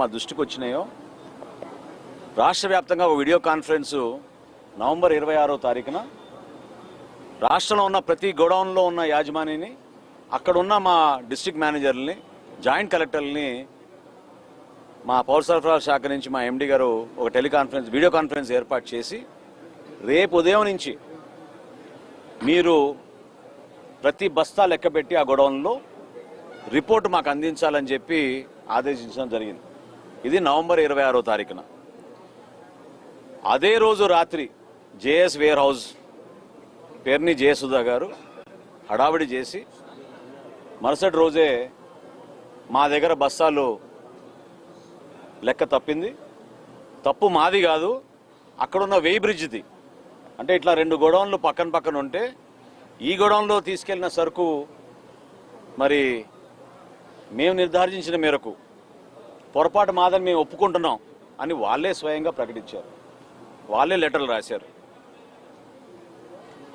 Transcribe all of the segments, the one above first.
మా దృష్టికి వచ్చినాయో? రాష్ట్ర వ్యాప్తంగా ఒక వీడియో కాన్ఫరెన్సు నవంబర్ ఇరవై ఆరో తారీఖున. రాష్ట్రంలో ఉన్న ప్రతి గోడౌన్లో ఉన్న యాజమానిని అక్కడ ఉన్న మా డిస్ట్రిక్ట్ మేనేజర్ని జాయింట్ కలెక్టర్ని మా పౌర సరఫరాల శాఖ నుంచి మా ఎండి గారు ఒక టెలికాన్ఫరెన్స్ వీడియో కాన్ఫరెన్స్ ఏర్పాటు చేసి రేపు ఉదయం నుంచి మీరు ప్రతి బస్తా లెక్కపెట్టి ఆ గొడవల్లో రిపోర్ట్ మాకు అందించాలని చెప్పి ఆదేశించడం జరిగింది. ఇది నవంబర్ ఇరవై ఆరో తారీఖున. అదే రోజు రాత్రి JS warehouse Perni Jayasudha గారు హడావిడి చేసి మరుసటి రోజే మా దగ్గర బస్తాలు లెక్క తప్పింది. తప్పు మాది కాదు అక్కడున్న వెయ్యి బ్రిడ్జ్ది. అంటే ఇట్లా రెండు గోడౌన్లు పక్కన పక్కన ఉంటే ఈ గోడౌన్లో తీసుకెళ్ళిన సరుకు మరి మేము నిర్ధారించిన మేరకు పొరపాటు మాదని మేము ఒప్పుకుంటున్నాం అని వాళ్ళే స్వయంగా ప్రకటించారు. వాళ్ళే లెటర్లు రాశారు.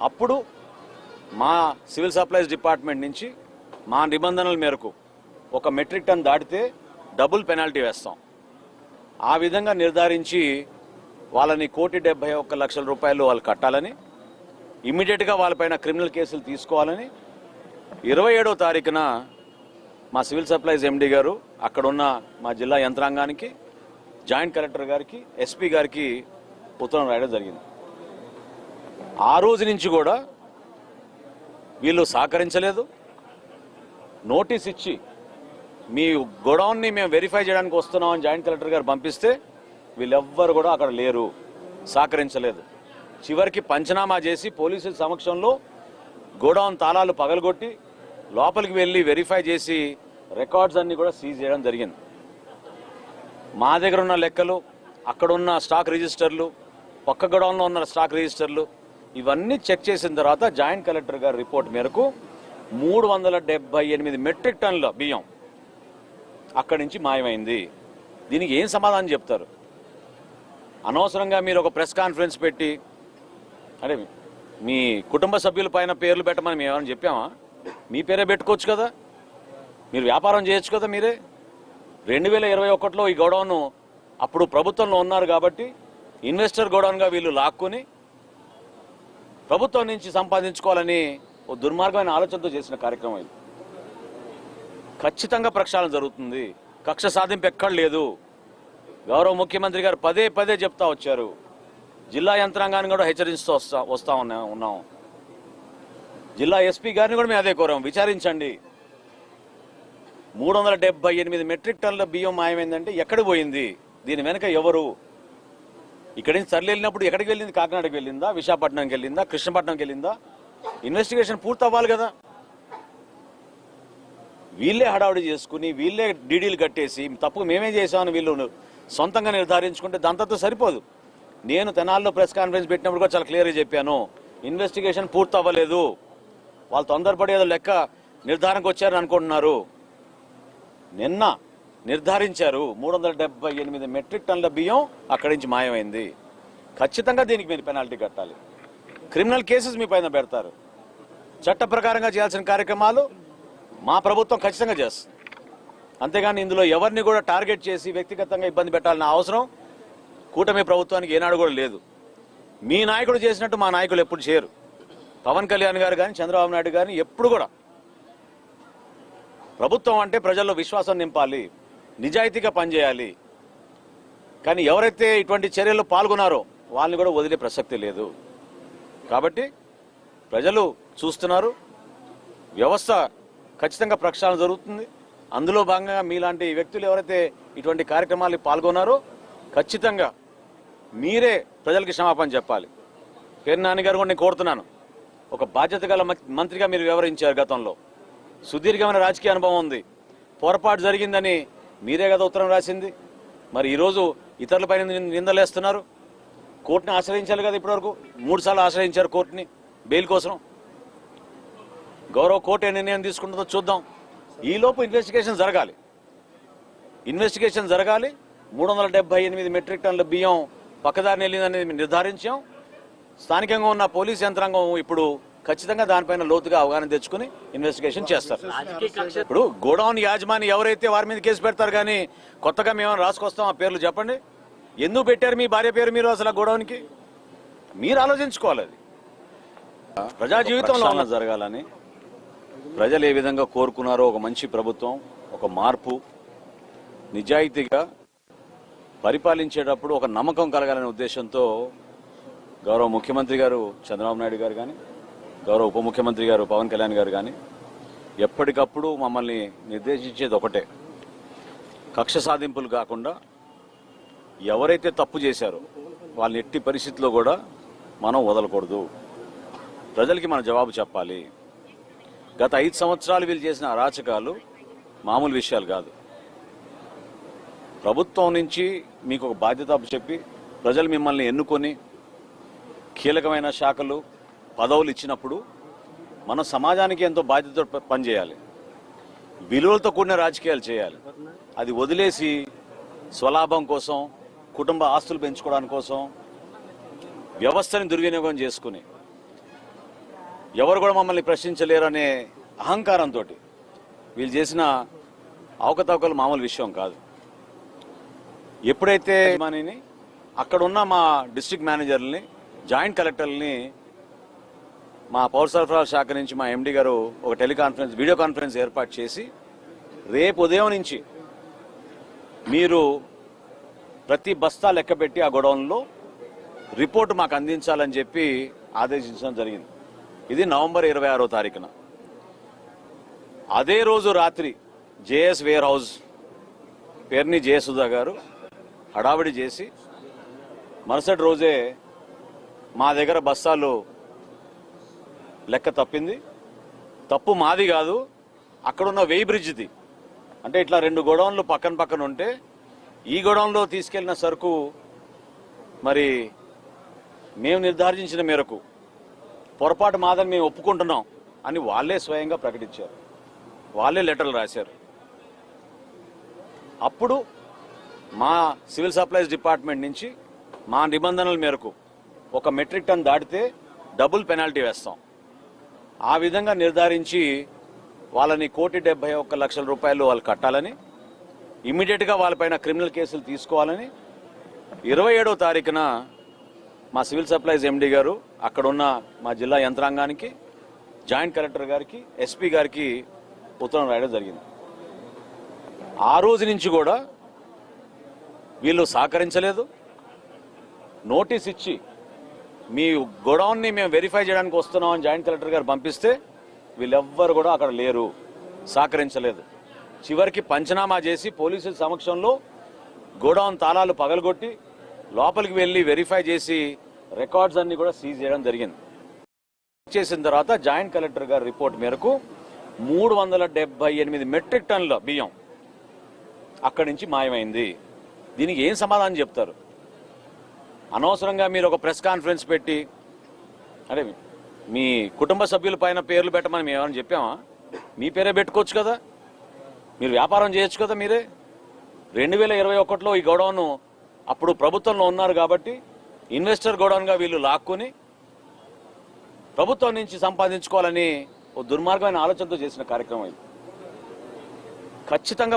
అప్పుడు మా సివిల్ సప్లైస్ డిపార్ట్మెంట్ నుంచి మా నిబంధనల మేరకు ఒక మెట్రిక్ టన్ దాటితే డబుల్ పెనాల్టీ వేస్తాం. ఆ విధంగా నిర్ధారించి వాళ్ళని కోటి డెబ్బై ఒక్క లక్షల రూపాయలు వాళ్ళు కట్టాలని ఇమ్మీడియట్గా వాళ్ళపైన క్రిమినల్ కేసులు తీసుకోవాలని ఇరవై ఏడో తారీఖున మా సివిల్ సప్లైస్ ఎండి గారు అక్కడున్న మా జిల్లా యంత్రాంగానికి జాయింట్ కలెక్టర్ గారికి ఎస్పీ గారికి ఉత్తరం రాయడం జరిగింది. ఆ రోజు నుంచి కూడా వీళ్ళు సహకరించలేదు. నోటీస్ ఇచ్చి మీ గొడౌన్ని మేము వెరిఫై చేయడానికి వస్తున్నామని జాయింట్ కలెక్టర్ గారు పంపిస్తే వీళ్ళెవ్వరు కూడా అక్కడ లేరు సహకరించలేదు. చివరికి పంచనామా చేసి పోలీసుల సమక్షంలో గోడౌన్ తాళాలు పగలగొట్టి లోపలికి వెళ్ళి వెరిఫై చేసి రికార్డ్స్ అన్ని కూడా సీజ్ చేయడం జరిగింది. మా దగ్గర ఉన్న లెక్కలు అక్కడ ఉన్న స్టాక్ రిజిస్టర్లు పక్క గడౌన్లో ఉన్న స్టాక్ రిజిస్టర్లు ఇవన్నీ చెక్ చేసిన తర్వాత జాయింట్ కలెక్టర్ గారి రిపోర్ట్ మేరకు మూడు వందల డెబ్బై ఎనిమిది మెట్రిక్ టన్నుల బియ్యం అక్కడి నుంచి మాయమైంది. దీనికి ఏం సమాధానం చెప్తారు? అనవసరంగా మీరు ఒక ప్రెస్ కాన్ఫరెన్స్ పెట్టి అంటే మీ కుటుంబ సభ్యుల పైన పేర్లు పెట్టమని మేము ఏమైనా చెప్పామా? మీ పేరే పెట్టుకోవచ్చు కదా? మీరు వ్యాపారం చేయొచ్చు కదా మీరే? రెండు వేల ఇరవై ఒకటిలో ఈ గోడౌన్ అప్పుడు ప్రభుత్వంలో ఉన్నారు కాబట్టి ఇన్వెస్టర్ గోడౌన్గా వీళ్ళు లాక్కుని ప్రభుత్వం నుంచి సంపాదించుకోవాలని ఓ దుర్మార్గమైన ఆలోచనతో చేసిన కార్యక్రమం ఇది. ఖచ్చితంగా ప్రక్షాళన జరుగుతుంది. కక్ష సాధింపు ఎక్కడ లేదు. గౌరవ ముఖ్యమంత్రి గారు పదే పదే చెప్తా వచ్చారు. జిల్లా యంత్రాంగాన్ని కూడా హెచ్చరిస్తూ వస్తా వస్తా ఉన్నా ఉన్నాం. జిల్లా ఎస్పీ గారిని కూడా మేము అదే కోరాం. విచారించండి. మూడు వందల డెబ్బై ఎనిమిది మెట్రిక్ టన్నుల బియ్యం మాయమైందంటే ఎక్కడ పోయింది? దీని వెనక ఎవరు? ఇక్కడి నుంచి సర్లు వెళ్ళినప్పుడు ఎక్కడికి వెళ్ళింది? కాకినాడకి వెళ్ళిందా? విశాఖపట్నంకి వెళ్ళిందా? కృష్ణపట్నంకి వెళ్ళిందా? ఇన్వెస్టిగేషన్ పూర్తి అవ్వాలి కదా. వీళ్ళే హడావుడి చేసుకుని వీళ్ళే డీడీలు కట్టేసి తప్పు మేమే చేసామని వీళ్ళు సొంతంగా నిర్ధారించుకుంటే దాంతో సరిపోదు. నేను తెనాల్లో ప్రెస్ కాన్ఫరెన్స్ పెట్టినప్పుడు కూడా చాలా క్లియర్గా చెప్పాను. ఇన్వెస్టిగేషన్ పూర్తి అవ్వలేదు. వాళ్ళు తొందరపడి ఏదో లెక్క నిర్ధారణకు వచ్చారని అనుకుంటున్నారు. నిన్న నిర్ధారించారు మూడు వందల డెబ్బై ఎనిమిది మెట్రిక్ టన్నుల బియ్యం అక్కడి నుంచి మాయమైంది. ఖచ్చితంగా దీనికి మీరు పెనాల్టీ కట్టాలి. క్రిమినల్ కేసెస్ మీ పైన పెడతారు. చట్ట ప్రకారంగా చేయాల్సిన కార్యక్రమాలు మా ప్రభుత్వం ఖచ్చితంగా చేస్తుంది. అంతేగాని ఇందులో ఎవరిని కూడా టార్గెట్ చేసి వ్యక్తిగతంగా ఇబ్బంది పెట్టాలన్న అవసరం కూటమి ప్రభుత్వానికి ఏనాడు కూడా లేదు. మీ నాయకుడు చేసినట్టు మా నాయకులు ఎప్పుడు చేయరు. పవన్ కళ్యాణ్ గారు కానీ చంద్రబాబు నాయుడు కానీ ఎప్పుడు కూడా ప్రభుత్వం అంటే ప్రజల్లో విశ్వాసం నింపాలి నిజాయితీగా పనిచేయాలి. కానీ ఎవరైతే ఇటువంటి చర్యల్లో పాల్గొన్నారో వాళ్ళని కూడా వదిలే ప్రసక్తి లేదు. కాబట్టి ప్రజలు చూస్తున్నారు వ్యవస్థ ఖచ్చితంగా ప్రక్షాళన జరుగుతుంది. అందులో భాగంగా మీలాంటి వ్యక్తులు ఎవరైతే ఇటువంటి కార్యక్రమాలు పాల్గొన్నారో ఖచ్చితంగా మీరే ప్రజలకి క్షమాపణ చెప్పాలి. పేరు నాన్నగారు కూడా నేను కోరుతున్నాను. ఒక బాధ్యత గల మంత్రిగా మీరు వివరించారు గతంలో. సుదీర్ఘమైన రాజకీయ అనుభవం ఉంది. పొరపాటు జరిగిందని మీరే కదా ఉత్తరం రాసింది. మరి ఈరోజు ఇతరులపైన నిందలేస్తున్నారు. కోర్టుని ఆశ్రయించాలి కదా ఇప్పటివరకు. మూడు సార్లు ఆశ్రయించారు కోర్టుని బెయిల్ కోసం. గౌరవ కోర్టు ఏ నిర్ణయం తీసుకుంటుందో చూద్దాం. ఈలోపు ఇన్వెస్టిగేషన్ జరగాలి. ఇన్వెస్టిగేషన్ జరగాలి. మూడు వందల డెబ్బై ఎనిమిది మెట్రిక్ టన్నుల బియ్యం పక్కదారిని వెళ్ళిందనేది మేము నిర్ధారించాం. స్థానికంగా ఉన్న పోలీస్ యంత్రాంగం ఇప్పుడు ఖచ్చితంగా దానిపైన లోతుగా అవగాహన తెచ్చుకుని ఇన్వెస్టిగేషన్ చేస్తారు. ఇప్పుడు గోడౌన్ యాజమాని ఎవరైతే వారి మీద కేసు పెడతారు కానీ కొత్తగా మేము రాసుకొస్తాం ఆ పేర్లు చెప్పండి. ఎందుకు పెట్టారు మీ భార్య పేరు మీరు అసలు ఆ గోడౌన్కి? మీరు ఆలోచించుకోవాలి అది. ప్రజా జీవితంలో ఉన్న జరగాలని ప్రజలు ఏ విధంగా కోరుకున్నారో ఒక మంచి ప్రభుత్వం ఒక మార్పు నిజాయితీగా పరిపాలించేటప్పుడు ఒక నమ్మకం కలగాలనే ఉద్దేశంతో గౌరవ ముఖ్యమంత్రి గారు చంద్రబాబు నాయుడు గారు కానీ గౌరవ ఉప ముఖ్యమంత్రి గారు పవన్ కళ్యాణ్ గారు కానీ ఎప్పటికప్పుడు మమ్మల్ని నిర్దేశించేది ఒకటే. కక్ష సాధింపులు కాకుండా ఎవరైతే తప్పు చేశారో వాళ్ళని ఎట్టి పరిస్థితిలో కూడా మనం వదలకూడదు. ప్రజలకి మన జవాబు చెప్పాలి. గత ఐదు సంవత్సరాలు వీళ్ళు చేసిన అరాచకాలు మామూలు విషయాలు కాదు. ప్రభుత్వం నుంచి మీకు ఒక బాధ్యత చెప్పి ప్రజలు మిమ్మల్ని ఎన్నుకొని కీలకమైన శాఖలు పదవులు ఇచ్చినప్పుడు మన సమాజానికి ఎంతో బాధ్యతతో పనిచేయాలి. విలువలతో కూడిన రాజకీయాలు చేయాలి. అది వదిలేసి స్వలాభం కోసం కుటుంబ ఆస్తులు పెంచుకోవడానికి కోసం వ్యవస్థని దుర్వినియోగం చేసుకుని ఎవరు కూడా మమ్మల్ని ప్రశ్నించలేరు అనే అహంకారంతో వీళ్ళు చేసిన అవకతవకలు మామూలు విషయం కాదు. ఎప్పుడైతే మనని అక్కడున్న మా డిస్ట్రిక్ట్ మేనేజర్ని జాయింట్ కలెక్టర్ని మా పౌర సరఫరాల శాఖ నుంచి మా ఎండి గారు ఒక టెలికాన్ఫరెన్స్ వీడియో కాన్ఫరెన్స్ ఏర్పాటు చేసి రేపు ఉదయం నుంచి మీరు ప్రతి బస్తా లెక్కపెట్టి ఆ గొడవల్లో రిపోర్ట్ మాకు అందించాలని చెప్పి ఆదేశించడం జరిగింది. ఇది నవంబర్ ఇరవై ఆరో తారీఖున. అదే రోజు రాత్రి JS warehouse Perni Jayasudha గారు హడావిడి చేసి మరుసటి రోజే మా దగ్గర బస్తాలు లెక్క తప్పింది. తప్పు మాది కాదు అక్కడున్న వెయ్యి బ్రిడ్జ్ది. అంటే ఇట్లా రెండు గోడౌన్లు పక్కన పక్కన ఉంటే ఈ గోడౌన్లో తీసుకెళ్ళిన సరుకు మరి మేము నిర్ధారించిన మేరకు పొరపాటు మాదని మేము ఒప్పుకుంటున్నాం అని వాళ్ళే స్వయంగా ప్రకటించారు. వాళ్ళే లెటర్లు రాశారు. అప్పుడు మా సివిల్ సప్లైస్ డిపార్ట్మెంట్ నుంచి మా నిబంధనల మేరకు ఒక మెట్రిక్ టన్ దాటితే డబుల్ పెనాల్టీ వేస్తాం. ఆ విధంగా నిర్ధారించి వాళ్ళని కోటి డెబ్బై ఒక్క లక్షల రూపాయలు వాళ్ళు కట్టాలని ఇమ్మీడియట్గా వాళ్ళపైన క్రిమినల్ కేసులు తీసుకోవాలని ఇరవై ఏడో తారీఖున మా సివిల్ సప్లైస్ ఎండి గారు అక్కడున్న మా జిల్లా యంత్రాంగానికి జాయింట్ కలెక్టర్ గారికి ఎస్పీ గారికి ఉత్తరం రాయడం జరిగింది. ఆ రోజు నుంచి కూడా వీళ్ళు సహకరించలేదు. నోటీస్ ఇచ్చి మీ గొడౌన్ని మేము వెరిఫై చేయడానికి వస్తున్నామని జాయింట్ కలెక్టర్ గారు పంపిస్తే వీళ్ళెవ్వరు కూడా అక్కడ లేరు. సహకరించలేదు. చివరికి పంచనామా చేసి పోలీసుల సమక్షంలో గోడౌన్ తాళాలు పగలగొట్టి లోపలికి వెళ్ళి వెరిఫై చేసి రికార్డ్స్ అన్ని కూడా సీజ్ చేయడం జరిగింది. చేసిన తర్వాత జాయింట్ కలెక్టర్ గారి రిపోర్ట్ మేరకు మూడు వందల డెబ్బై ఎనిమిది మెట్రిక్ టన్నుల బియ్యం అక్కడి నుంచి మాయమైంది. దీనికి ఏం సమాధానం చెప్తారు? అనవసరంగా మీరు ఒక ప్రెస్ కాన్ఫరెన్స్ పెట్టి అదే మీ కుటుంబ సభ్యుల పైన పేర్లు పెట్టమని మేము ఏమైనా చెప్పామా? మీ పేరే పెట్టుకోవచ్చు కదా? మీరు వ్యాపారం చేయొచ్చు కదా మీరే? రెండు వేల ఇరవై ఒకటిలో ఈ గోడౌన్ అప్పుడు ప్రభుత్వంలో ఉన్నారు కాబట్టి ఇన్వెస్టర్ గోడౌన్గా వీళ్ళు లాక్కుని ప్రభుత్వం నుంచి సంపాదించుకోవాలని ఓ దుర్మార్గమైన ఆలోచనతో చేసిన కార్యక్రమం ఇది. ఖచ్చితంగా